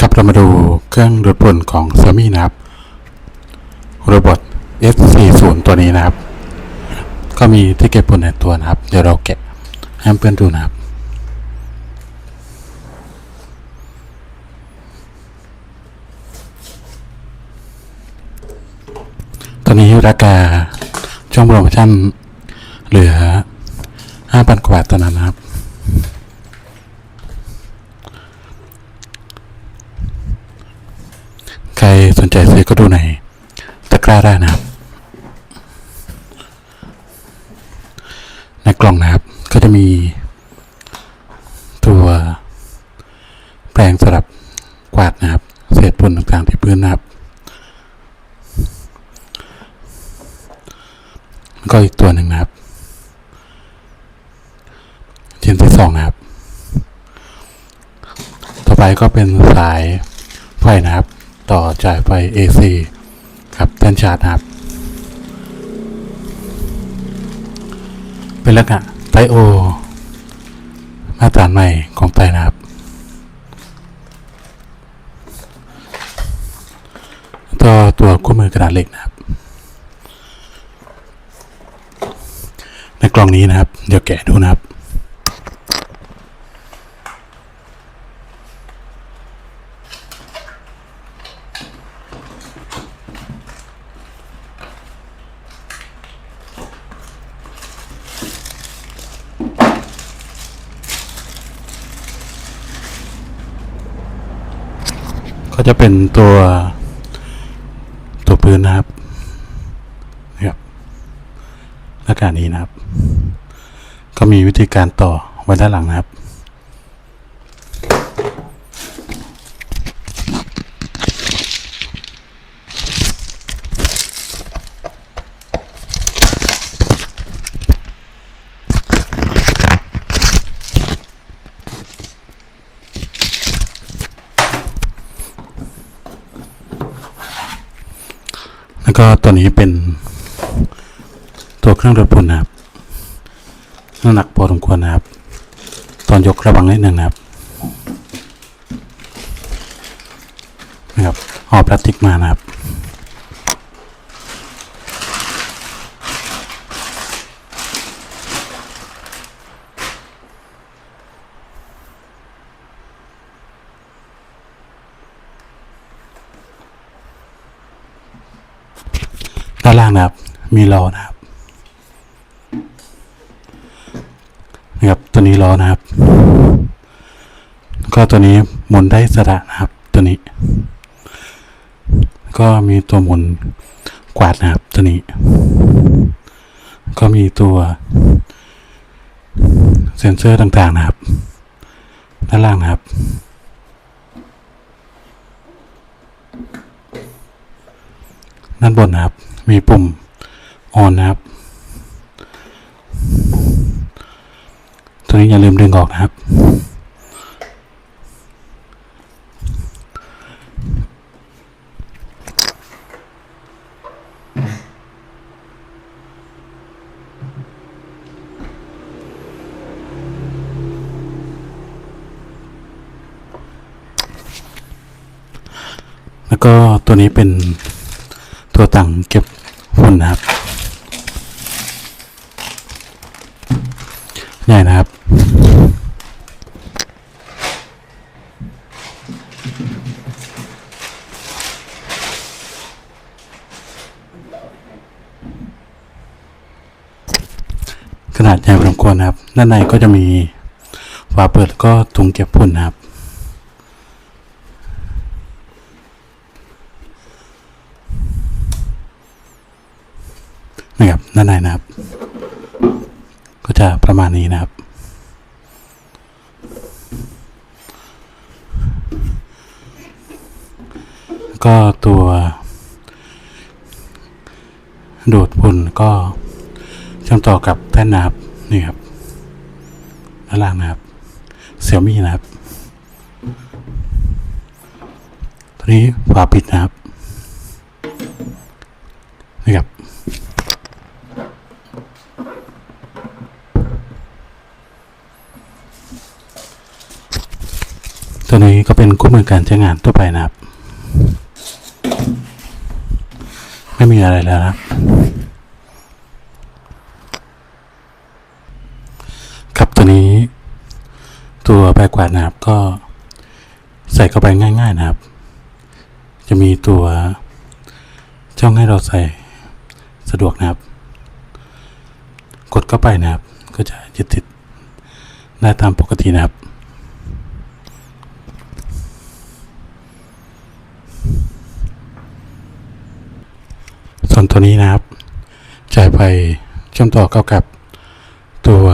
ครับเรามาดูเครื่องดูดฝุ่นของ Xiaomi นะครับโรบอท S40 ตัวนี้นะครับ ก็มีที่เก็บฝุ่นในตัวนะครับ เดี๋ยวเราแกะให้เพื่อนดูนะครับ ตอนนี้ราคาช่วงโปรโมชั่นเหลือ 5,000 กว่าบาทเท่านั้นนะครับ ใครส นใจซื้อก็ดูในตะกร้าได้นะครับ ในกล่องนะครับ ก็จะมีตัวแปรงสำหรับกวาดนะครับ เศษฝุ่นต่างๆที่พื้นนะครับแล้วก็อีกตัวหนึ่งนะครับชิ้นที่สองนะครับ ต่อไปก็เป็นสายไฟนะครับ ต่อจ่ายไฟ AC ครับแท่นชาร์จครับ เป็นลักษณะไทโอ มาตรฐานใหม่ของไทยนะครับ ต่อตัวคู่มือกระดาษเหล็กนะครับ ในกล่องนี้นะครับ เดี๋ยวแกะดูนะครับ จะเป็นตัวตัวปืนนะครับนะครับหน้ากากนี้นะครับ ก็มีวิธีการต่อไว้ด้านหลังนะครับ ก็ตัวนี้เป็นตัวเครื่องดูดฝุ่นนะครับน้ำหนักพอสมควรนะครับ ตอนยกระวังนิดหนึ่งนะครับนะครับห่อพลาสติกมานะครับ ด้านล่างนะครับ มีล้อนะครับนะครับ ตัวนี้ล้อนะครับ ก็ตัวนี้หมุนได้สระนะครับ ตัวนี้ ก็มีตัวหมุนกวาดนะครับ ตัวนี้ ก็มีตัวเซ็นเซอร์ต่างๆนะครับ ด้านล่างนะครับด้านบนนะครับ มีปุ่มออนนะครับ ตัวนี้อย่าลืมดึงออกนะครับ แล้วก็ตัวนี้เป็นตัวตังเก็บุ่นนะครับใหญ่นะครับขนาดใหญ่พอสมควรนะครับ ด้านในก็จะมีฝาเปิดก็ถุงเก็บฝุ่นนะครับ นะครับ ด้านในนะครับ ก็จะประมาณนี้นะครับ ก็ตัวดูดฝุ่นก็เชื่อมต่อกับแท่นนะครับนี่ครับด้านล่างนะครับเสี่ยมี่นะครับ ตัวนี้ฝาปิดนะครับนี่ครับ ตัวนี้ก็เป็นคู่มือการใช้งานทั่วไปนะครับ ไม่มีอะไรแล้วครับ ครับตัวนี้ ตัวแบกกวาดนะครับก็ใส่เข้าไปง่าย ๆนะครับ จะมีตัวช่องให้เราใส่สะดวกนะครับ กดเข้าไปนะครับ ก็จะยึดติดได้ตามปกตินะครับ ส่วนตัวนี้นะครับ จ่ายไปเชื่อมต่อเข้ากับตัว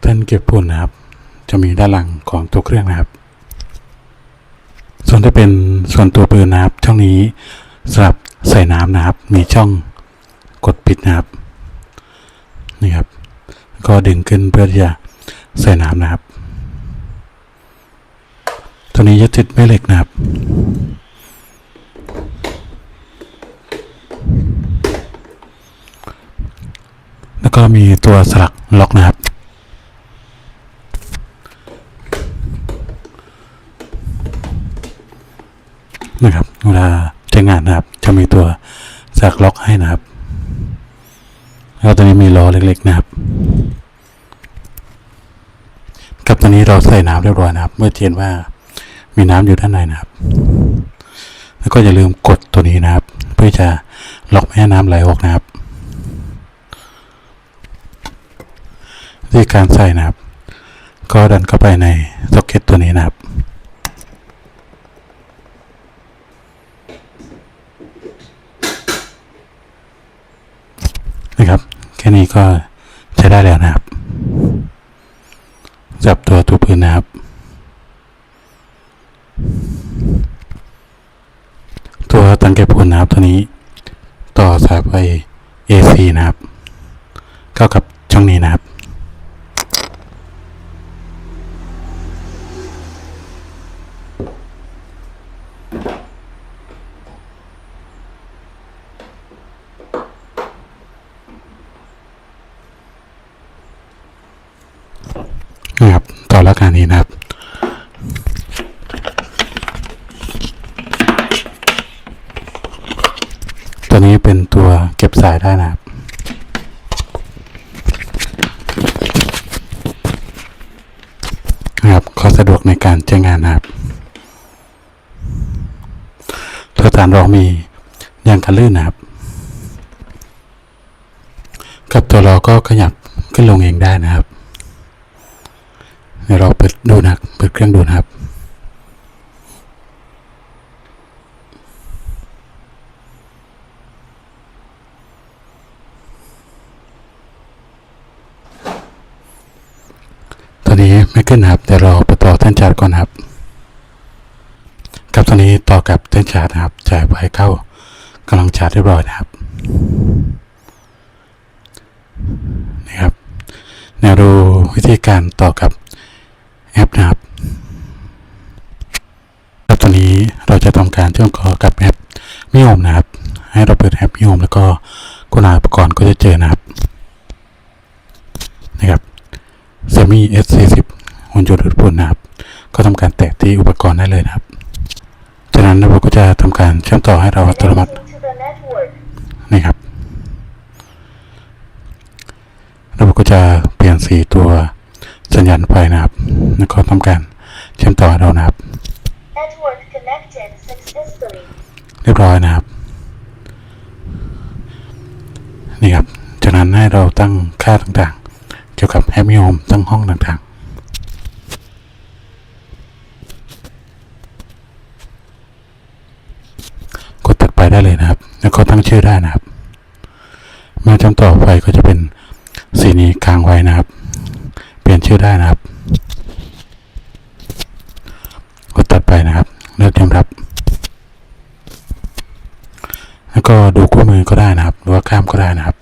เต้นเก็บปุ่นนะครับ จะมีด้านหลังของตัวเครื่องนะครับ ส่วนที่เป็นส่วนตัวปืนนะครับ ช่องนี้สำหรับใส่น้ำนะครับ มีช่องกดปิดนะครับนี่ครับ ก็ดึงขึ้นเพื่อที่จะใส่น้ำนะครับ ตัวนี้ยึดติดแม่เหล็กนะครับ แล้ว ก็มีตัวสลักล็อกนะครับ นะครับ เวลาใช้งานนะครับ จะมีตัวสลักล็อกให้นะครับ แล้วตัวนี้มีล้อเล็กๆนะครับ กับตัวนี้เราใส่น้ำเรียบร้อยนะครับ เมื่อเห็นว่ามีน้ำอยู่ด้านในนะครับ แล้วก็อย่าลืมกดตัวนี้นะครับ เพื่อจะล็อกไม่ให้น้ำไหลออกนะครับ วิธีการใส่นะครับ ก็ดันเข้าไปในซ็อกเก็ตตัวนี้นะครับ นะครับ แค่นี้ก็ใช้ได้แล้วนะครับ จับตัวตัวปืนนะครับ ตัวตังเก็บผลนะครับตัวนี้ ต่อสายไป AC นะครับ เข้ากับช่องนี้นะครับ ต่อแล้วการนี้นะครับ ตัวนี้เป็นตัวเก็บสายได้นะครับ นะครับขอสะดวกในการใช้งานนะครับ ตัวฐานรองมียางกันลื่นนะครับ กับตัวเราก็ขยับขึ้นลงเองได้นะครับ เดี๋ยวเราเปิดดูนะเปิดเครื่องดูนะครับ ตอนนี้ไม่ ขึ้นครับแต่เราไปต่อเส้นชาร์ก่อนครับกับตอนนี้ต่อกับเส้นชาร์จนะครับจ่ายไปเข้ากำลังชาร์จเรียบร้อยนะครับนี่ครับแนวดูวิธีการต่อกับแอปนะครับแล้วตอนนี้เราจะทำการเชื่อมต่อกับแอปมิโอมนะครับ ให้เราเปิดแอปมิโอมแล้วก็ค้นหาอุปกรณ์ก็จะเจอนะครับนะครับเซมิ S40 หุ่นยนต์ดูดฝุ่นนะครับ ก็ทำการแตะที่อุปกรณ์ได้เลยนะครับ จากนั้นระบบก็จะทำการเชื่อมต่อให้เราอัตโนมัตินี่ครับ ระบบก็จะเปลี่ยนสีตัวสัญญาณไฟนะครับ แล้วก็ทำการเชื่อมต่อเรานะครับ เรียบร้อยนะครับ นี่ครับ จากนั้นให้เราตั้งค่าต่างๆ เกี่ยวกับแอปมิโอมตั้งห้องต่างๆ กดตัดไปได้เลยนะครับ แล้วก็ตั้ง ชื่อได้นะครับมื่จำต่อไปก็จะเป็นสีนี้ค้างไว้นะครับ เปลี่ยนชื่อได้นะครับกดตัดไปนะครับ เลือกยอมรับ แล้วก็ดูคู่มือก็ได้นะครับ หรือว่าข้ามก็ได้นะครับ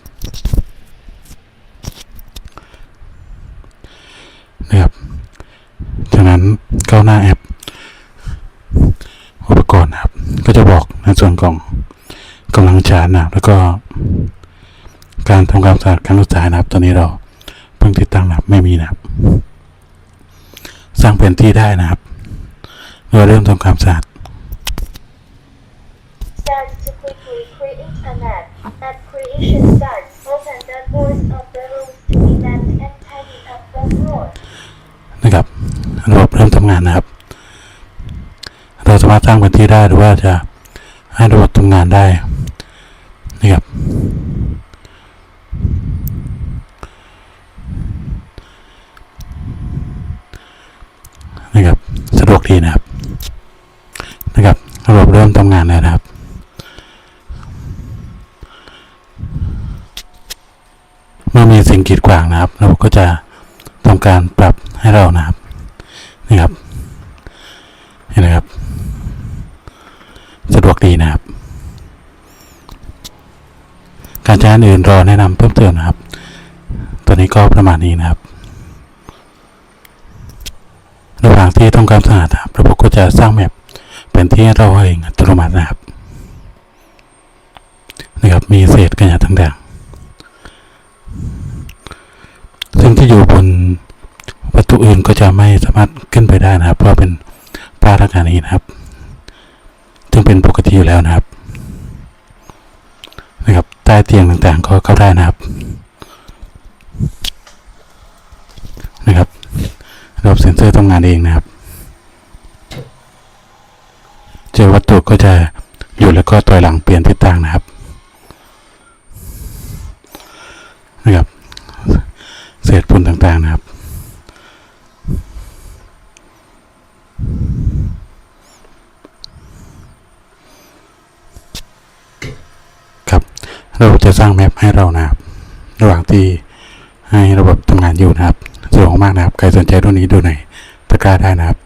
นะครับ จากนั้นเข้าหน้าแอปอุปกรณ์นะครับ ก็จะบอกในส่วนของ กำลังชาร์จนะครับแล้วก็ การทำความสะอาดครั้งสุดท้ายนะครับ ตอนนี้เราเพิ่งติดตั้งนะครับไม่มีนะครับ สร้างพื้นที่ได้นะครับ เราเริ่มทำความสะอาด Starts to quickly create a map. At creation starts, open the doors of the rooms to be mapped and tidy up the floor. นะครับ ระบบเริ่มทำงานนะครับ เราสามารถสร้างพื้นที่ได้หรือว่าจะให้ระบบทำงานได้ นะครับนะครับสะดวกดีนะครับนะครับระบบเริ่มทำงานแล้วนะครับเมื่อมีสิ่งกีดขวางนะครับระบบก็จะทำการปรับให้เรานะครับนี่ครับเห็นไหมครับ สะดวกดีนะครับ การใช้อันอื่นรอแนะนำเพิ่มเติมนะครับ ตัวนี้ก็ประมาณนี้นะครับระหว่างที่ต้องการสะอาดนะครับระบบก็จะสร้างแมปเป็นที่เราเองอัตโนมัตินะครับนะครับ มีเศษขยะต่างๆ ซึ่งที่อยู่บนวัตถุอื่นก็จะไม่สามารถขึ้นไปได้นะครับ เพราะเป็นปลาลักษณะนี้นะครับ ซึ่งเป็นปกติอยู่แล้วนะครับ ใต้เตียงต่างๆ ก็เข้าได้นะครับ นะครับระบบเซ็นเซอร์ทำงานเองนะครับ เจอวัตถุก็จะหยุดแล้วก็ถอยหลังเปลี่ยนทิศทางนะครับ นะครับ เศษฝุ่นต่างๆนะครับครับ เราจะสร้างแมปให้เรานะครับ ระหว่างที่ให้ระบบทำงานอยู่นะครับสะดวกมากนะครับ ใครสนใจรุ่นนี้ดูหน่อยตะกร้าได้นะครับ